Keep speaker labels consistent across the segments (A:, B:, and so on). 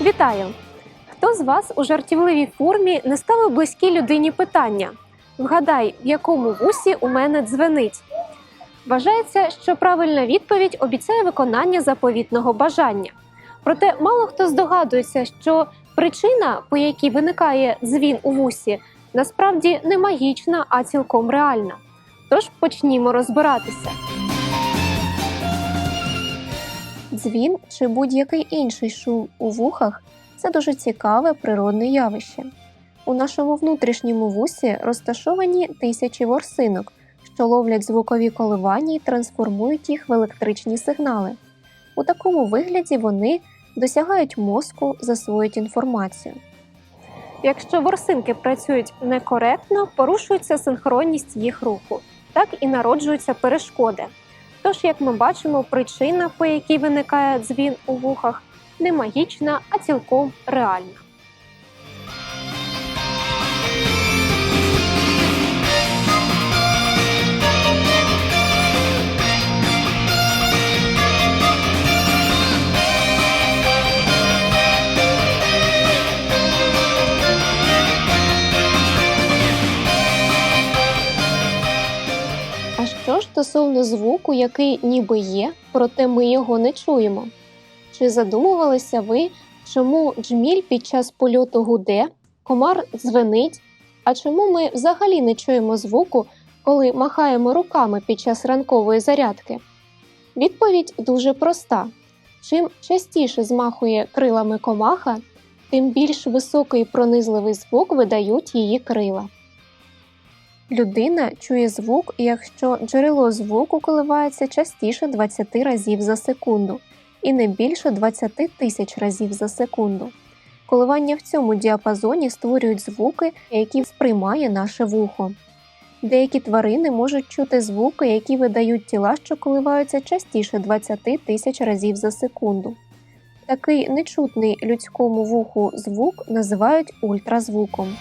A: Вітаю! Хто з вас у жартівливій формі не ставив близькій людині питання? Вгадай, в якому вусі у мене дзвенить. Вважається, що правильна відповідь обіцяє виконання заповітного бажання. Проте мало хто здогадується, що причина, по якій виникає дзвін у вусі, насправді не магічна, а цілком реальна. Тож почнімо розбиратися. Дзвін чи будь-який інший шум у вухах це дуже цікаве природне явище. У нашому внутрішньому вусі розташовані тисячі ворсинок, що ловлять звукові коливання і трансформують їх в електричні сигнали. У такому вигляді вони досягають мозку, засвоюють інформацію. Якщо ворсинки працюють некоректно, порушується синхронність їх руху, так і народжуються перешкоди. Тож, як ми бачимо, причина, по якій виникає дзвін у вухах, не магічна, а цілком реальна. Стосовно звуку, який ніби є, проте ми його не чуємо? Чи задумувалися ви, чому джміль під час польоту гуде, комар дзвенить, а чому ми взагалі не чуємо звуку, коли махаємо руками під час ранкової зарядки? Відповідь дуже проста: чим частіше змахує крилами комаха, тим більш високий пронизливий звук видають її крила. Людина чує звук, якщо джерело звуку коливається частіше 20 разів за секунду і не більше 20 тисяч разів за секунду. Коливання в цьому діапазоні створюють звуки, які сприймає наше вухо. Деякі тварини можуть чути звуки, які видають тіла, що коливаються частіше 20 тисяч разів за секунду. Такий нечутний людському вуху звук називають ультразвуком.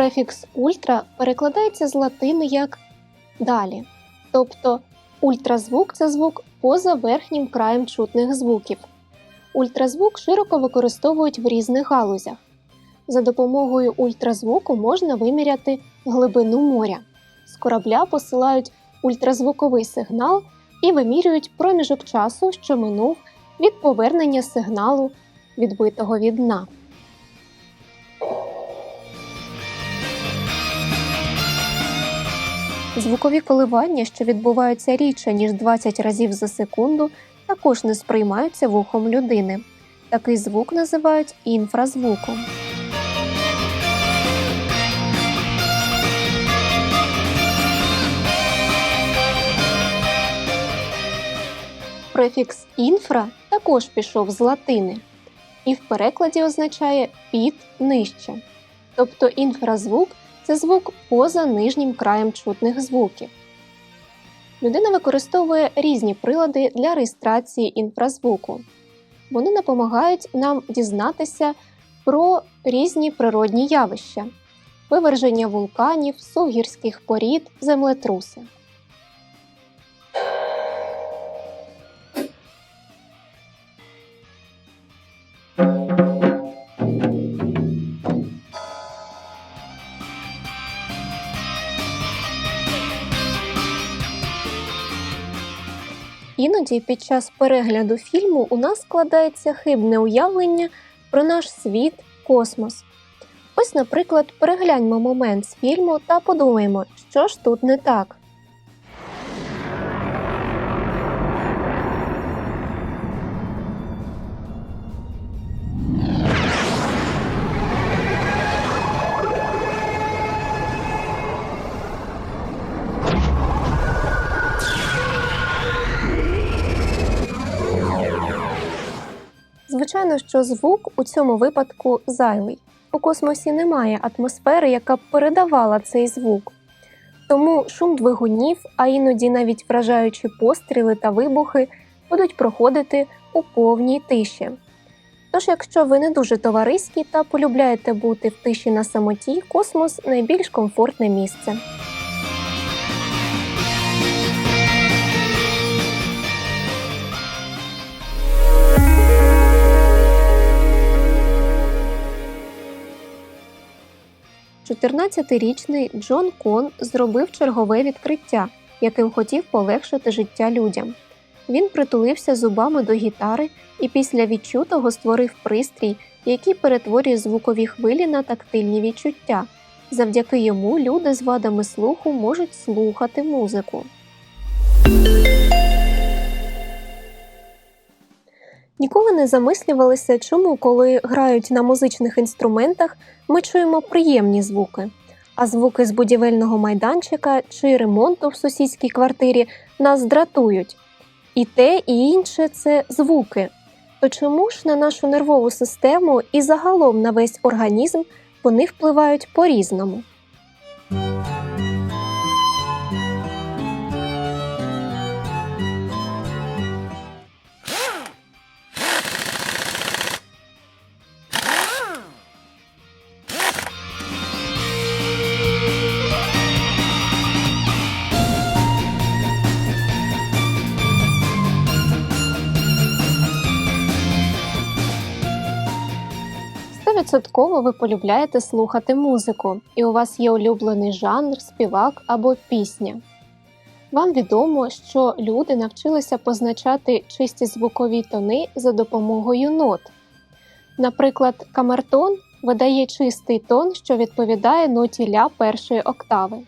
A: Префікс ультра перекладається з латини як далі. Тобто ультразвук це звук поза верхнім краєм чутних звуків. Ультразвук широко використовують в різних галузях. За допомогою ультразвуку можна виміряти глибину моря. З корабля посилають ультразвуковий сигнал і вимірюють проміжок часу, що минув від повернення сигналу, відбитого від дна. Звукові коливання, що відбуваються рідше, ніж 20 разів за секунду, також не сприймаються вухом людини. Такий звук називають інфразвуком. Префікс інфра також пішов з латини і в перекладі означає під нижче. Тобто інфразвук це звук поза нижнім краєм чутних звуків. Людина використовує різні прилади для реєстрації інфразвуку. Вони допомагають нам дізнатися про різні природні явища, виверження вулканів, сугірських порід, землетруси. Іноді під час перегляду фільму у нас складається хибне уявлення про наш світ, космос. Ось, наприклад, перегляньмо момент з фільму та подумаємо, що ж тут не так. Звичайно, що звук у цьому випадку зайвий. У космосі немає атмосфери, яка б передавала цей звук. Тому шум двигунів, а іноді навіть вражаючі постріли та вибухи будуть проходити у повній тиші. Тож, якщо ви не дуже товариські та полюбляєте бути в тиші на самоті, космос найбільш комфортне місце. 14-річний Джон Кон зробив чергове відкриття, яким хотів полегшити життя людям. Він притулився зубами до гітари і після відчутого створив пристрій, який перетворює звукові хвилі на тактильні відчуття. Завдяки йому люди з вадами слуху можуть слухати музику. Ніколи не замислювалися, чому, коли грають на музичних інструментах, ми чуємо приємні звуки, а звуки з будівельного майданчика чи ремонту в сусідській квартирі нас дратують. І те, і інше це звуки. То чому ж на нашу нервову систему і загалом на весь організм вони впливають по різному? 100% ви полюбляєте слухати музику, і у вас є улюблений жанр, співак або пісня. Вам відомо, що люди навчилися позначати чисті звукові тони за допомогою нот. Наприклад, камертон видає чистий тон, що відповідає ноті ля першої октави.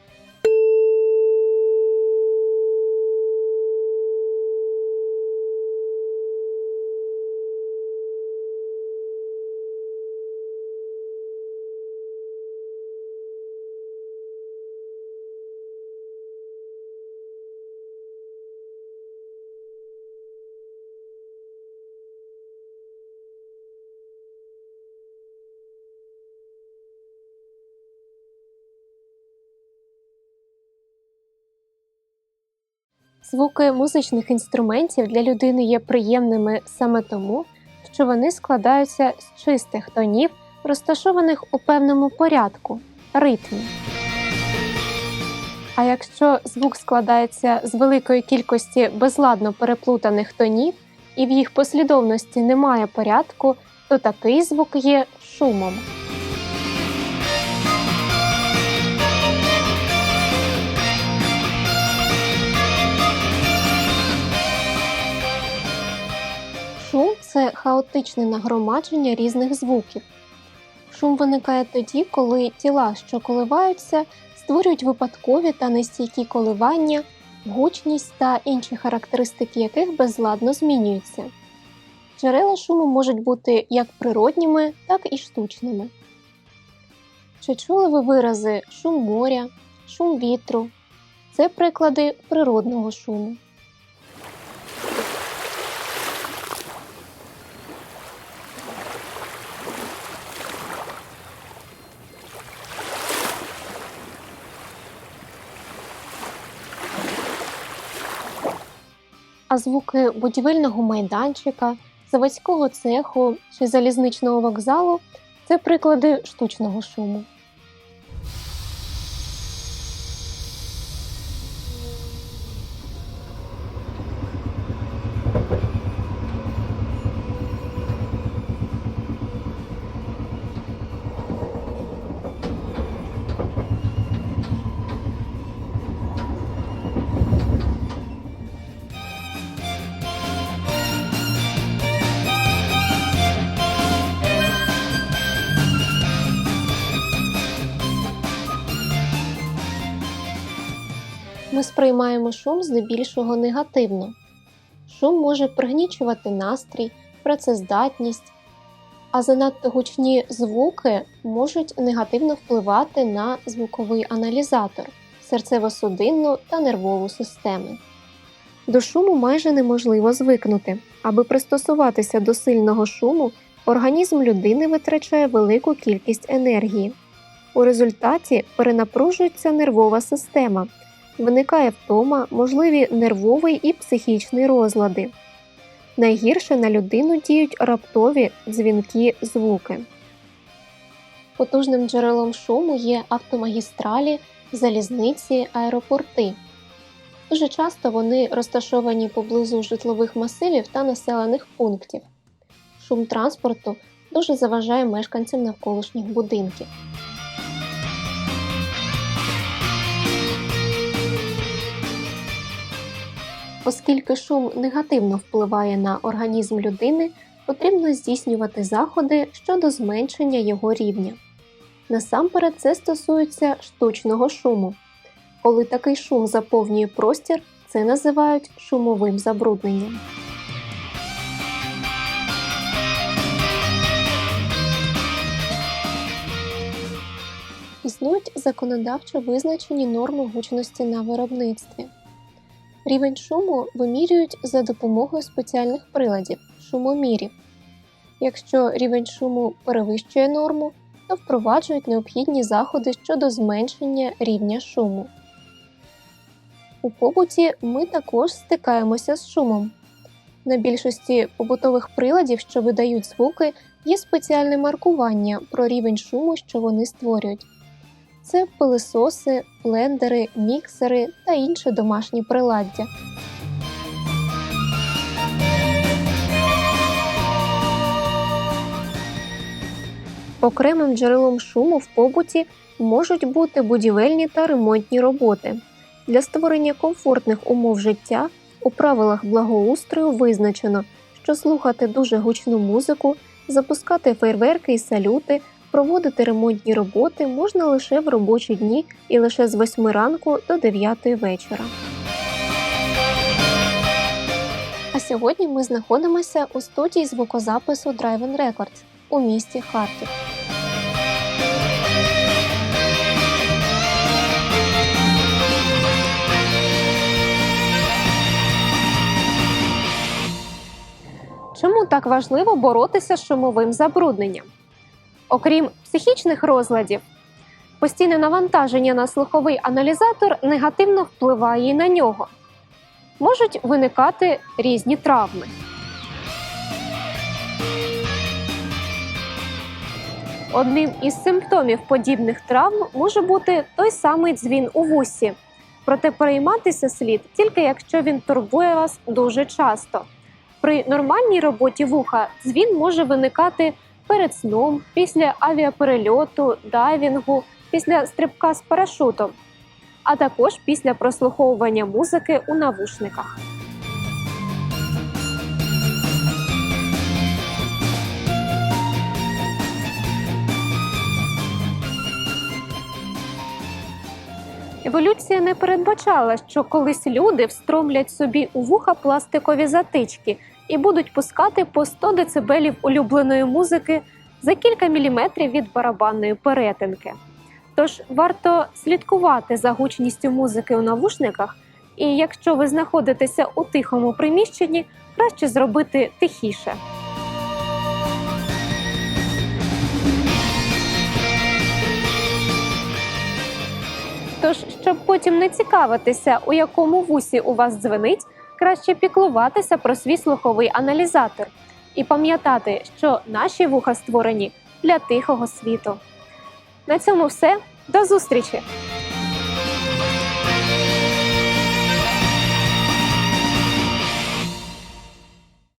A: Звуки музичних інструментів для людини є приємними саме тому, що вони складаються з чистих тонів, розташованих у певному порядку ритмі. А якщо звук складається з великої кількості безладно переплутаних тонів і в їх послідовності немає порядку, то такий звук є шумом. Це хаотичне нагромадження різних звуків. Шум виникає тоді, коли тіла, що коливаються, створюють випадкові та нестійкі коливання, гучність та інші характеристики яких безладно змінюються. Джерела шуму можуть бути як природніми, так і штучними. Чи чули ви вирази шум моря, шум вітру? Це приклади природного шуму. А звуки будівельного майданчика, заводського цеху чи залізничного вокзалу це приклади штучного шуму. Сприймаємо шум здебільшого негативно. Шум може пригнічувати настрій, працездатність, а занадто гучні звуки можуть негативно впливати на звуковий аналізатор, серцево-судинну та нервову системи. До шуму майже неможливо звикнути. Аби пристосуватися до сильного шуму, організм людини витрачає велику кількість енергії. У результаті перенапружується нервова система, виникає втома, можливі нервовий і психічний розлади. Найгірше на людину діють раптові дзвінкі звуки. Потужним джерелом шуму є автомагістралі, залізниці, аеропорти. Дуже часто вони розташовані поблизу житлових масивів та населених пунктів. Шум транспорту дуже заважає мешканцям навколишніх будинків. Оскільки шум негативно впливає на організм людини, потрібно здійснювати заходи щодо зменшення його рівня. Насамперед це стосується штучного шуму. Коли такий шум заповнює простір, це називають шумовим забрудненням. Існують законодавчо визначені норми гучності на виробництві. Рівень шуму вимірюють за допомогою спеціальних приладів шумомірів. Якщо рівень шуму перевищує норму, то впроваджують необхідні заходи щодо зменшення рівня шуму. У побуті ми також стикаємося з шумом. На більшості побутових приладів, що видають звуки, є спеціальне маркування про рівень шуму, що вони створюють. Це пилисоси, блендери, міксери та інше домашні приладдя. Окремим джерелом шуму в побуті можуть бути будівельні та ремонтні роботи. Для створення комфортних умов життя у правилах благоустрою визначено, що слухати дуже гучну музику, запускати фейерверки і салюти, проводити ремонтні роботи можна лише в робочі дні і лише з 8 ранку до 9 вечора. А сьогодні ми знаходимося у студії звукозапису Drive Records у місті Харків. Чому так важливо боротися з шумовим забрудненням? Окрім психічних розладів, постійне навантаження на слуховий аналізатор негативно впливає і на нього. Можуть виникати різні травми. Одним із симптомів подібних травм може бути той самий дзвін у вусі. Проте перейматися слід тільки якщо він турбує вас дуже часто. При нормальній роботі вуха дзвін може виникати перед сном, після авіаперельоту, дайвінгу, після стрибка з парашутом, а також після прослуховування музики у навушниках. Еволюція не передбачала, що колись люди встромлять собі у вуха пластикові затички і будуть пускати по 100 децибелів улюбленої музики за кілька міліметрів від барабанної перетинки. Тож варто слідкувати за гучністю музики у навушниках, і якщо ви знаходитеся у тихому приміщенні, краще зробити тихіше. Тож, щоб потім не цікавитися, у якому вусі у вас дзвенить, краще піклуватися про свій слуховий аналізатор і пам'ятати, що наші вуха створені для тихого світу. На цьому все. До зустрічі!